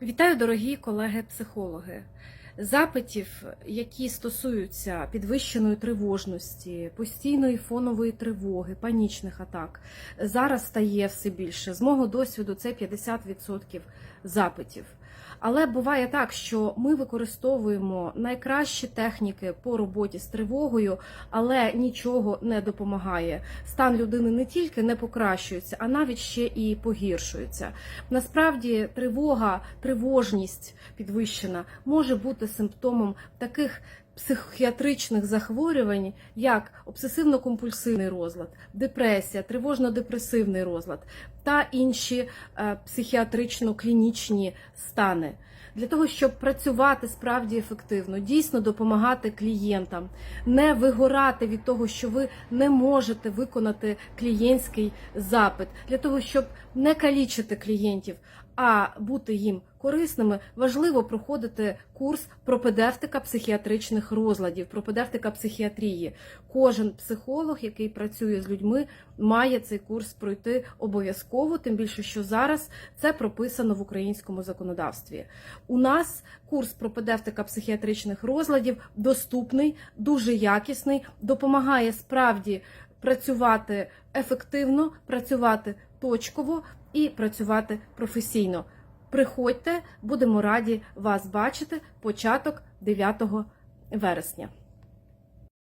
Вітаю, дорогі колеги-психологи. Запитів, які стосуються підвищеної тривожності, постійної фонової тривоги, панічних атак, зараз стає все більше. З мого досвіду це 50% запитів. Але буває так, що ми використовуємо найкращі техніки по роботі з тривогою, але нічого не допомагає. Стан людини не тільки не покращується, а навіть ще і погіршується. Насправді, тривога, тривожність підвищена може бути симптомом таких. Психіатричних захворювань, як обсесивно-компульсивний розлад, депресія, тривожно-депресивний розлад та інші е, психіатрично-клінічні стани. Для того, щоб працювати справді ефективно, дійсно допомагати клієнтам, не вигорати від того, що ви не можете виконати клієнтський запит, для того, щоб не калічити клієнтів, а бути їм корисними, важливо проходити курс пропедевтика психіатричних розладів, пропедевтика психіатрії. Кожен психолог, який працює з людьми, має цей курс пройти обов'язково, тим більше, що зараз це прописано в українському законодавстві. У нас курс пропедевтика психіатричних розладів доступний, дуже якісний, допомагає справді працювати ефективно, працювати точково і працювати професійно. Приходьте, будемо раді вас бачити. Початок 9 вересня.